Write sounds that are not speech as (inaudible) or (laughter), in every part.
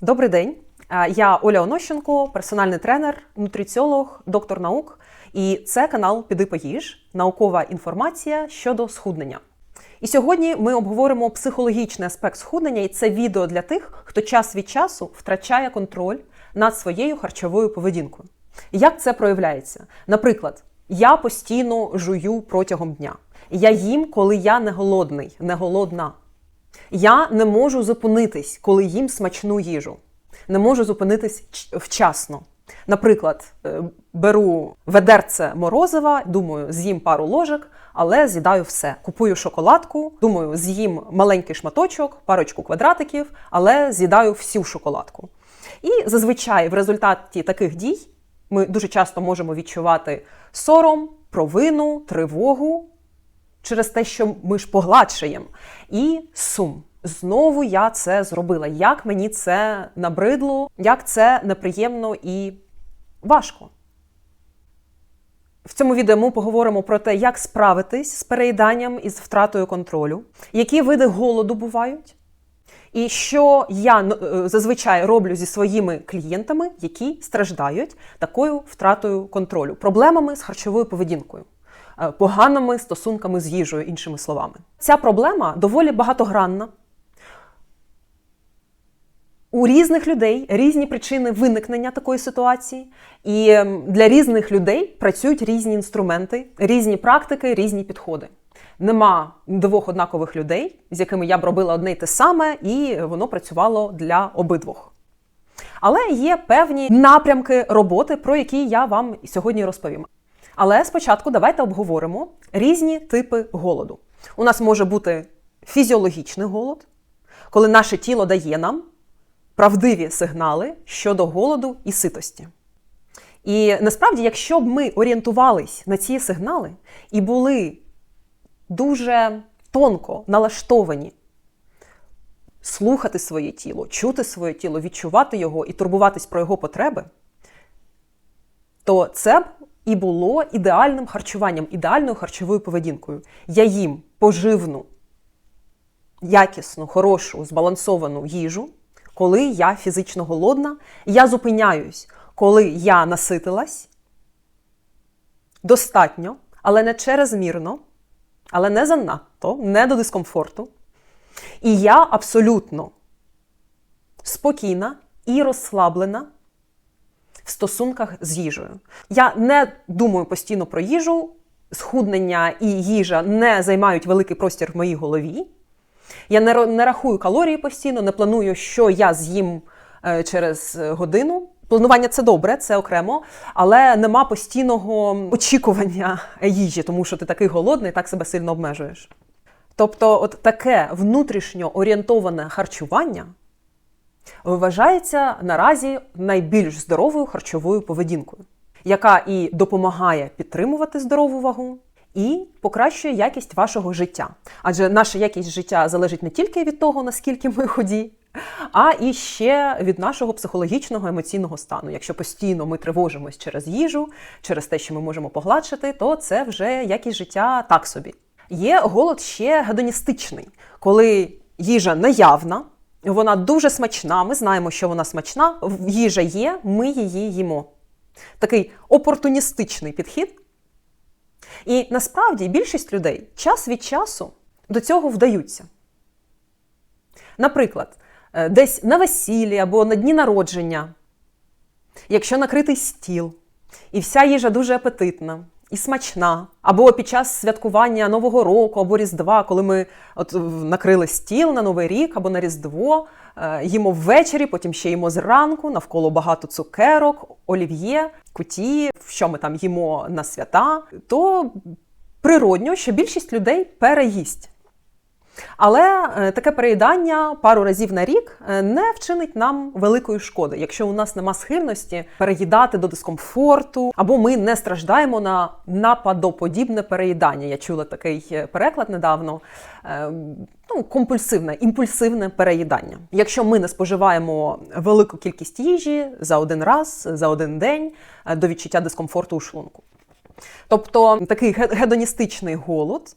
Добрий день. Я Оля Онощенко, персональний тренер, нутриціолог, доктор наук. І це канал Піди поїж, наукова інформація щодо схуднення. І сьогодні ми обговоримо психологічний аспект схуднення, і це відео для тих, хто час від часу втрачає контроль над своєю харчовою поведінкою. Як це проявляється? Наприклад, я постійно жую протягом дня. Я їм, коли я не голодний, не голодна. Я не можу зупинитись, коли їм смачну їжу. Не можу зупинитись вчасно. Наприклад, е, беру ведерце морозива, думаю, з'їм пару ложок, але з'їдаю все. Купую шоколадку, думаю, з'їм маленький шматочок, парочку квадратиків, але з'їдаю всю шоколадку. І зазвичай в результаті таких дій ми дуже часто можемо відчувати сором, провину, тривогу, через те, що ми ж погладшаємо. І сум. Знову я це зробила. Як мені це набридло, як це неприємно і важко. В цьому відео ми поговоримо про те, як справитись з переїданням і з втратою контролю, які види голоду бувають, і що я е, зазвичай роблю зі своїми клієнтами, які страждають такою втратою контролю, проблемами з харчовою поведінкою, поганими стосунками з їжею, іншими словами. Ця проблема доволі багатогранна. У різних людей різні причини виникнення такої ситуації, і ем, для різних людей працюють різні інструменти, різні практики, різні підходи. Нема двох однакових людей, з якими я б робила одне й те саме, і воно працювало для обидвох. Але є певні напрямки роботи, про які я вам сьогодні розповім. Але спочатку давайте обговоримо різні типи голоду. У нас може бути фізіологічний голод, коли наше тіло дає нам правдиві сигнали щодо голоду і ситості. І насправді, якщо б ми орієнтувались на ці сигнали і були дуже тонко налаштовані слухати своє тіло, чути своє тіло, відчувати його і турбуватись про його потреби, то це б і було ідеальним харчуванням, ідеальною харчовою поведінкою. Я їм поживну, якісну, хорошу, збалансовану їжу, коли я фізично голодна, я зупиняюсь, коли я наситилась достатньо, але не черезмірно, але не занадто, не до дискомфорту. І я абсолютно спокійна і розслаблена в стосунках з їжею. Я не думаю постійно про їжу, схуднення і їжа не займають великий простір в моїй голові. Я не, не рахую калорії постійно, не планую, що я з'їм е, через годину. Планування це добре, це окремо, але нема постійного очікування їжі, тому що ти такий голодний, так себе сильно обмежуєш. Тобто, от таке внутрішньо орієнтоване харчування вважається наразі найбільш здоровою харчовою поведінкою, яка і допомагає підтримувати здорову вагу, і покращує якість вашого життя. Адже наша якість життя залежить не тільки від того, наскільки ми ході, а і ще від нашого психологічного емоційного стану. Якщо постійно ми тривожимось через їжу, через те, що ми можемо погладшити, то це вже якість життя так собі. Є голод ще гедоністичний, коли їжа наявна, вона дуже смачна. Ми знаємо, що вона смачна. Їжа є, ми її їмо. Такий опортуністичний підхід. І насправді більшість людей час від часу до цього вдаються. Наприклад, е, десь на весіллі або на дні народження, якщо накритий стіл, і вся їжа дуже апетитна і смачна, або під час святкування Нового року або Різдва, коли ми от накрили стіл на Новий рік або на Різдво, е, їмо ввечері, потім ще їмо зранку, навколо багато цукерок, олів'є, куті, що ми там їмо на свята, то природньо, що більшість людей переїсть. Але е, таке переїдання пару разів на рік е, не вчинить нам великої шкоди, якщо у нас нема схильності переїдати до дискомфорту, або ми не страждаємо на нападоподібне переїдання. Я чула такий е, переклад недавно. Ну, компульсивне, імпульсивне переїдання. Якщо ми не споживаємо велику кількість їжі за один раз, за один день до відчуття дискомфорту у шлунку. Тобто такий ге- гедоністичний голод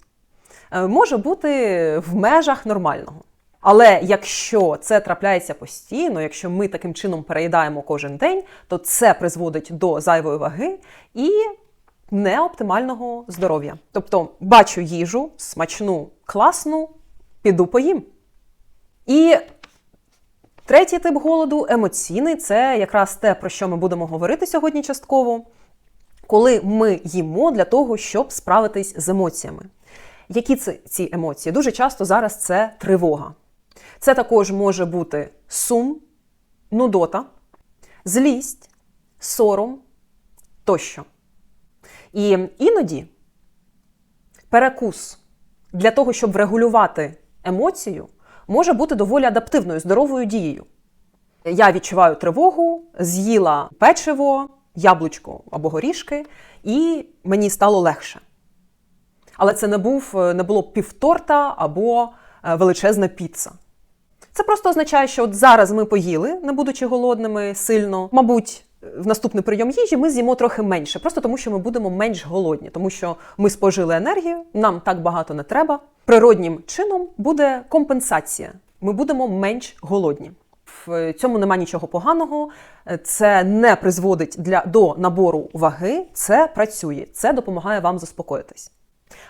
може бути в межах нормального. Але якщо це трапляється постійно, якщо ми таким чином переїдаємо кожен день, то це призводить до зайвої ваги і неоптимального здоров'я. Тобто бачу їжу, смачну, класну, піду поїм. І третій тип голоду емоційний це якраз те, про що ми будемо говорити сьогодні частково, коли ми їмо для того, щоб справитись з емоціями. Які це ці емоції? Дуже часто зараз це тривога. Це також може бути сум, нудота, злість, сором тощо. І іноді перекус для того, щоб врегулювати емоцію, може бути доволі адаптивною, здоровою дією. Я відчуваю тривогу, з'їла печиво, яблучко або горішки, і мені стало легше. Але це не був не було півторта або е, величезна піца. Це просто означає, що от зараз ми поїли, не будучи голодними сильно. Мабуть, в наступний прийом їжі ми з'їмо трохи менше, просто тому що ми будемо менш голодні, тому що ми спожили енергію, нам так багато не треба. Природнім чином буде компенсація. Ми будемо менш голодні. В цьому нема нічого поганого, це не призводить для, до набору ваги, це працює, це допомагає вам заспокоїтись.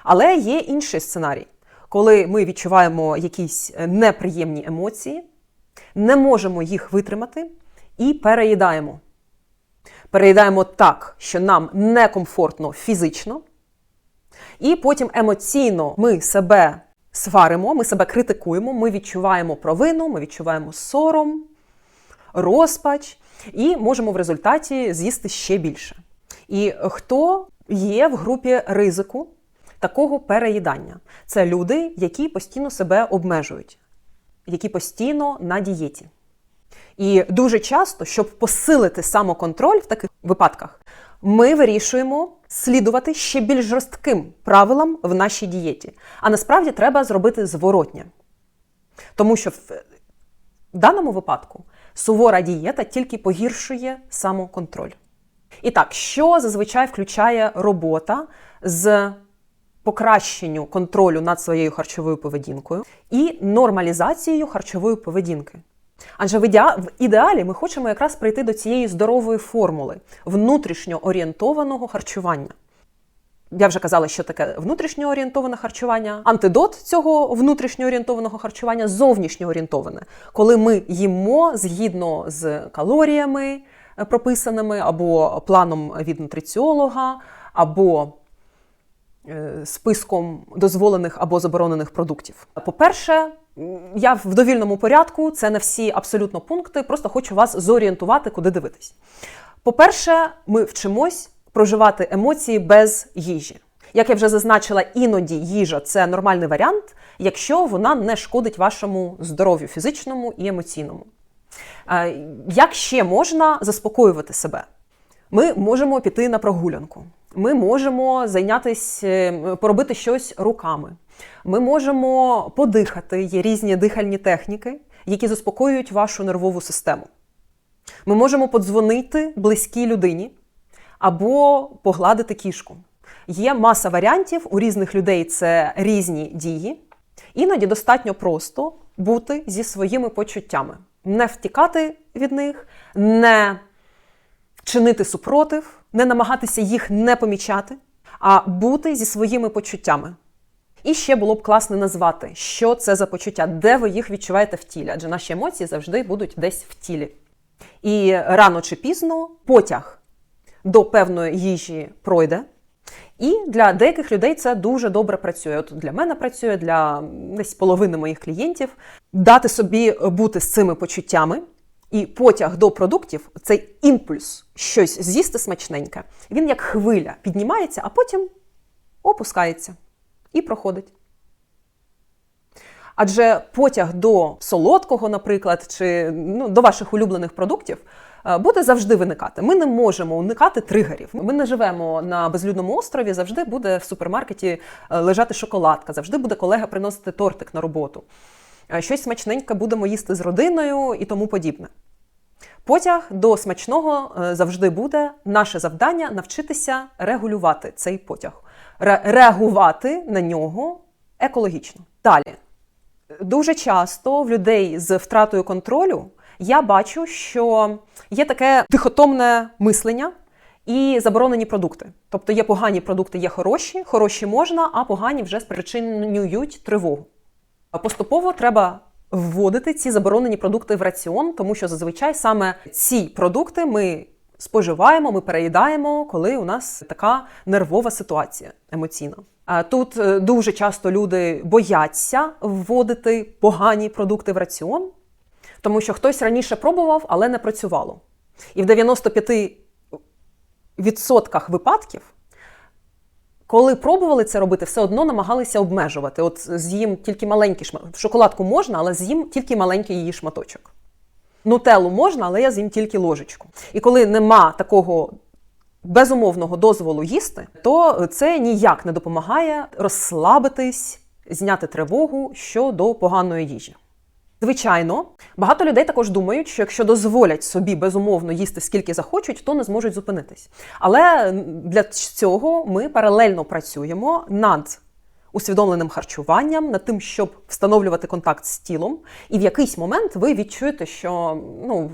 Але є інший сценарій коли ми відчуваємо якісь е, неприємні емоції, не можемо їх витримати і переїдаємо. Переїдаємо так, що нам некомфортно фізично, і потім емоційно ми себе сваримо, ми себе критикуємо, ми відчуваємо провину, ми відчуваємо сором, розпач, і можемо в результаті з'їсти ще більше. І хто є в групі ризику такого переїдання. Це люди, які постійно себе обмежують, які постійно на дієті. І дуже часто, щоб посилити самоконтроль в таких випадках, ми вирішуємо слідувати ще більш жорстким правилам в нашій дієті. А насправді треба зробити зворотнє. Тому що в даному випадку сувора дієта тільки погіршує самоконтроль. І так, що зазвичай включає робота з покращенню контролю над своєю харчовою поведінкою і нормалізацією харчової поведінки. Адже в ідеалі ми хочемо якраз прийти до цієї здорової формули внутрішньо орієнтованого харчування. Я вже казала, що таке внутрішньо орієнтоване харчування. Антидот цього внутрішньо орієнтованого харчування зовнішньо орієнтоване, коли ми їмо згідно з калоріями е, прописаними, або планом від нутриціолога, або списком дозволених або заборонених продуктів. По-перше, я в довільному порядку, це не всі абсолютно пункти, просто хочу вас зорієнтувати, куди дивитись. По-перше, ми вчимось проживати емоції без їжі. Як я вже зазначила, іноді їжа це нормальний варіант, якщо вона не шкодить вашому здоров'ю фізичному і емоційному. Е, як ще можна заспокоювати себе? Ми можемо піти на прогулянку. Ми можемо зайнятися, е, поробити щось руками. Ми можемо подихати, є різні дихальні техніки, які заспокоюють вашу нервову систему. Ми можемо подзвонити близькій людині або погладити кішку. Є маса варіантів, у різних людей це різні дії. Іноді достатньо просто бути зі своїми почуттями, не втікати від них, не чинити супротив не намагатися їх не помічати, а бути зі своїми почуттями. І ще було б класно назвати, що це за почуття, де ви їх відчуваєте в тілі, адже наші емоції завжди будуть десь в тілі. І рано чи пізно потяг до певної їжі пройде. І для деяких людей це дуже добре працює. От для мене працює, для десь половини моїх клієнтів дати собі бути з цими почуттями. І потяг до продуктів, цей імпульс, щось з'їсти смачненьке, він як хвиля піднімається, а потім опускається і проходить. Адже потяг до солодкого, наприклад, чи ну, до ваших улюблених продуктів е, буде завжди виникати. Ми не можемо уникати тригерів. Ми не живемо на безлюдному острові, завжди буде в супермаркеті е, лежати шоколадка, завжди буде колега приносити тортик на роботу. Е, щось смачненьке будемо їсти з родиною і тому подібне. Потяг до смачного е, завжди буде наше завдання навчитися регулювати цей потяг, реагувати на нього екологічно. Далі, Дуже часто в людей з втратою контролю я бачу, що є таке дихотомне мислення і заборонені продукти. Тобто є погані продукти, є хороші, хороші можна, а погані вже спричинюють тривогу. Поступово треба вводити ці заборонені продукти в раціон, тому що зазвичай саме ці продукти ми споживаємо, ми переїдаємо, коли у нас така нервова ситуація емоційна. Тут е, дуже часто люди бояться вводити погані продукти в раціон, тому що хтось раніше пробував, але не працювало. І в 95% випадків, коли пробували це робити, все одно намагалися обмежувати. От з'їм тільки маленький шматочок. Шоколадку можна, але з'їм тільки маленький її шматочок. Нутеллу можна, але я з'їм тільки ложечку. І коли нема такого безумовного дозволу їсти, то це ніяк не допомагає розслабитись, зняти тривогу щодо поганої їжі. Звичайно, багато людей також думають, що якщо дозволять собі безумовно їсти скільки захочуть, то не зможуть зупинитись. Але для цього ми паралельно працюємо над усвідомленим харчуванням, над тим, щоб встановлювати контакт з тілом. І в якийсь момент ви відчуєте, що ну.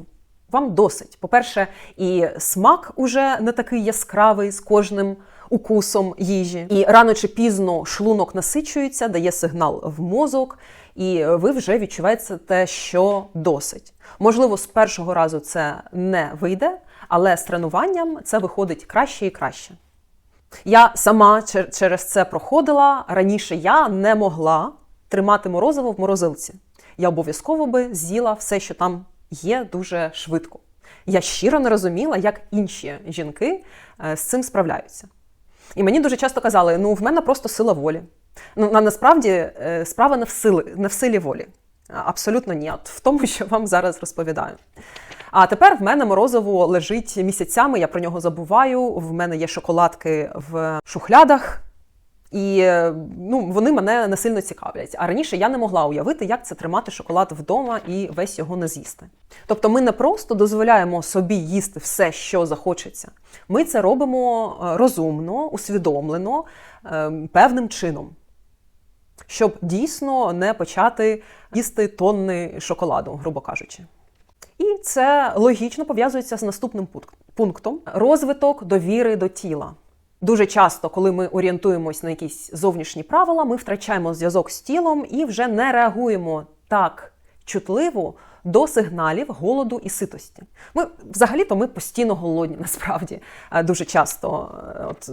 Вам досить. По-перше, і смак уже не такий яскравий з кожним укусом їжі. І рано чи пізно шлунок насичується, дає сигнал в мозок, і ви вже відчуваєте те, що досить. Можливо, з першого разу це не вийде, але з тренуванням це виходить краще і краще. Я сама через це проходила. Раніше я не могла тримати морозиво в морозилці. Я обов'язково би з'їла все, що там є, дуже швидко. Я щиро не розуміла, як інші жінки е, з цим справляються. І мені дуже часто казали: ну, в мене просто сила волі. Ну, насправді е, справа не в силі, не в силі волі. Абсолютно ні. От в тому, (laughs) що вам зараз розповідаю. А тепер в мене морозиво лежить місяцями, я про нього забуваю. В мене є шоколадки в шухлядах, і ну, вони мене не сильно цікавлять. А раніше я не могла уявити, як це тримати шоколад вдома і весь його не з'їсти. Тобто, ми не просто дозволяємо собі їсти все, що захочеться. Ми це робимо е, розумно, усвідомлено, е, певним чином. Щоб дійсно не почати їсти тонни шоколаду, грубо кажучи. І це логічно пов'язується з наступним пунктом: розвиток довіри до тіла. Дуже часто, коли ми орієнтуємось на якісь зовнішні правила, ми втрачаємо зв'язок з тілом і вже не реагуємо так чутливо до сигналів голоду і ситості. Ми взагалі-то ми постійно голодні, насправді е, дуже часто. Е, от,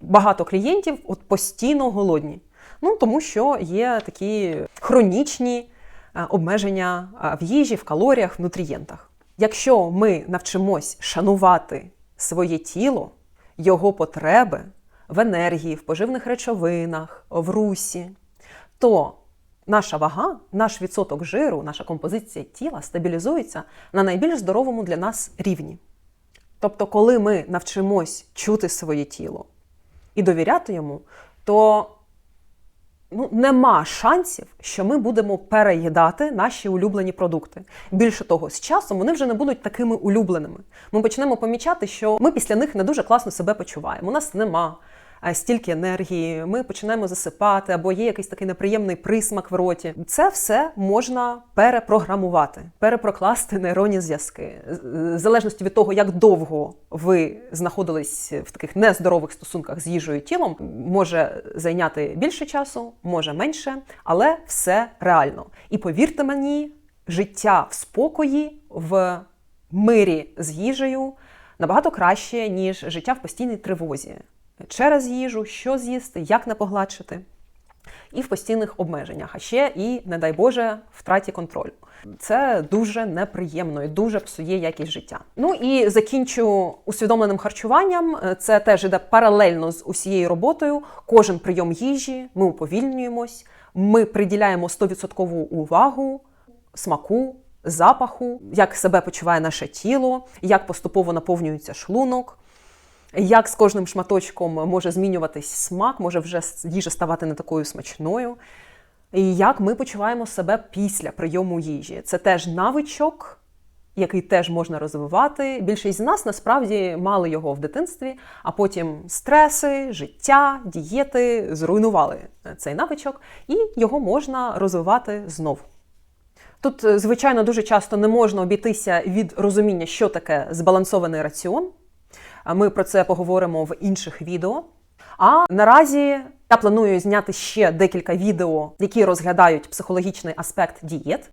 Багато клієнтів от постійно голодні. Ну тому що є такі хронічні е, обмеження в їжі, в калоріях, в нутрієнтах. Якщо ми навчимось шанувати своє тіло його потреби в енергії, в поживних речовинах, в русі, то наша вага, наш відсоток жиру, наша композиція тіла стабілізується на найбільш здоровому для нас рівні. Тобто, коли ми навчимось чути своє тіло і довіряти йому, то ну, нема шансів, що ми будемо переїдати наші улюблені продукти. Більше того, з часом вони вже не будуть такими улюбленими. Ми почнемо помічати, що ми після них не дуже класно себе почуваємо. У нас нема стільки енергії, ми починаємо засипати, або є якийсь такий неприємний присмак в роті. Це все можна перепрограмувати, перепрокласти нейронні зв'язки. В залежності від того, як довго ви знаходились в таких нездорових стосунках з їжею і тілом, може зайняти більше часу, може менше, але все реально. І повірте мені, життя в спокої, в мирі з їжею набагато краще, ніж життя в постійній тривозі через їжу, що з'їсти, як не погладшити. І в постійних обмеженнях, а ще і, не дай Боже, втраті контролю. Це дуже неприємно і дуже псує якість життя. Ну і закінчу усвідомленим харчуванням. Це теж іде паралельно з усією роботою. Кожен прийом їжі, ми уповільнюємось, ми приділяємо 100% увагу смаку, запаху, як себе почуває наше тіло, як поступово наповнюється шлунок. Як з кожним шматочком може змінюватись смак, може вже їжа ставати не такою смачною. І як ми почуваємо себе після прийому їжі. Це теж навичок, який теж можна розвивати. Більшість з нас насправді мали його в дитинстві, а потім стреси, життя, дієти зруйнували цей навичок, і його можна розвивати знову. Тут, звичайно, дуже часто не можна обійтися від розуміння, що таке збалансований раціон. Ми про це поговоримо в інших відео. А наразі я планую зняти ще декілька відео, які розглядають психологічний аспект дієт.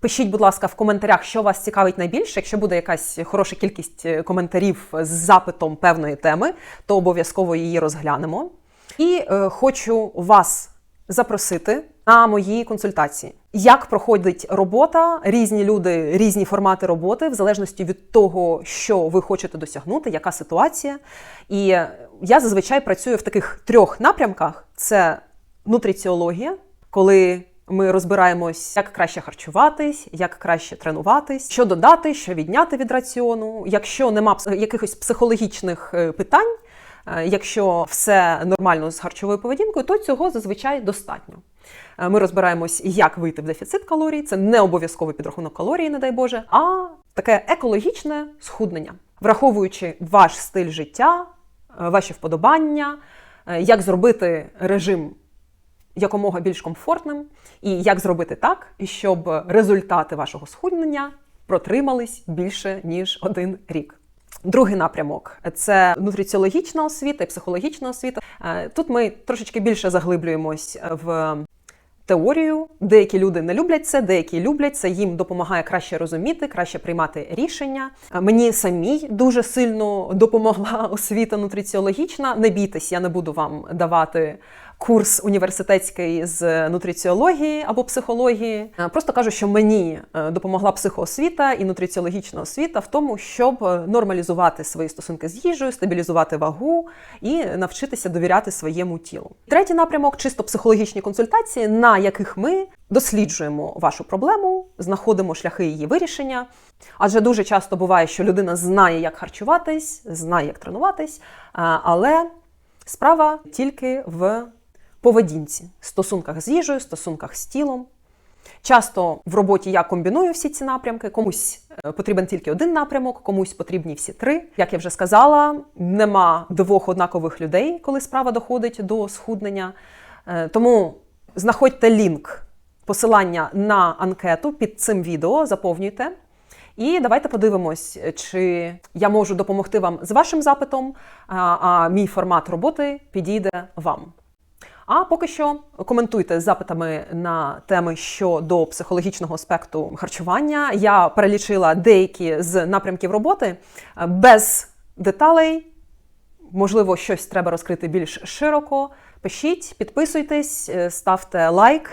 Пишіть, будь ласка, в коментарях, що вас цікавить найбільше. Якщо буде якась хороша кількість е, коментарів з запитом певної теми, то обов'язково її розглянемо. І е, хочу вас запросити на мої консультації. Як проходить робота, різні люди, різні формати роботи, в залежності від того, що ви хочете досягнути, яка ситуація. І я зазвичай працюю в таких трьох напрямках: це нутриціологія, коли ми розбираємось, як краще харчуватись, як краще тренуватись, що додати, що відняти від раціону. Якщо нема якихось психологічних е, питань, якщо все нормально з харчовою поведінкою, то цього зазвичай достатньо. Е, Ми розбираємось, як вийти в дефіцит калорій. Це не обов'язковий підрахунок калорій, не дай Боже, а таке екологічне схуднення, враховуючи ваш стиль життя, е, ваші вподобання, е, як зробити режим якомога більш комфортним, і як зробити так, щоб результати вашого схуднення протримались більше ніж один рік. Другий напрямок це нутриціологічна освіта і психологічна освіта. Е, Тут ми трошечки більше заглиблюємось в теорію. Деякі люди не люблять це, деякі люблять це. Їм допомагає краще розуміти, краще приймати рішення. Е, Мені самій дуже сильно допомогла (laughs) освіта нутриціологічна. Не бійтесь, я не буду вам давати. Курс університетський з нутриціології або психології. Е, Просто кажу, що мені е, допомогла психоосвіта і нутриціологічна освіта в тому, щоб е, нормалізувати свої стосунки з їжею, стабілізувати вагу і навчитися довіряти своєму тілу. Третій напрямок чисто психологічні консультації, на яких ми досліджуємо вашу проблему, знаходимо шляхи її вирішення. Адже дуже часто буває, що людина знає, як харчуватись, знає, як тренуватись, але справа тільки в поведінці, стосунках з їжею, стосунках з тілом. Часто в роботі я комбіную всі ці напрямки. Комусь е, потрібен тільки один напрямок, комусь потрібні всі три. Як я вже сказала, нема двох однакових людей, коли справа доходить до схуднення. Е, Тому знаходьте лінк, посилання на анкету під цим відео, заповнюйте. І давайте подивимось, чи я можу допомогти вам з вашим запитом, а, а мій формат роботи підійде вам. А поки що коментуйте з запитами на теми щодо психологічного аспекту харчування. Я перелічила деякі з напрямків роботи без деталей. Можливо, щось треба розкрити більш широко. Пишіть, підписуйтесь, е, ставте лайк.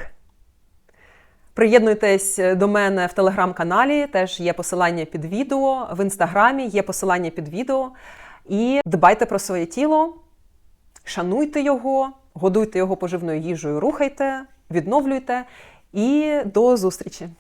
Приєднуйтесь до мене в телеграм-каналі, теж є посилання під відео, в інстаграмі є посилання під відео. І дбайте про своє тіло, шануйте його, годуйте його поживною їжею, рухайте, відновлюйте. І до зустрічі!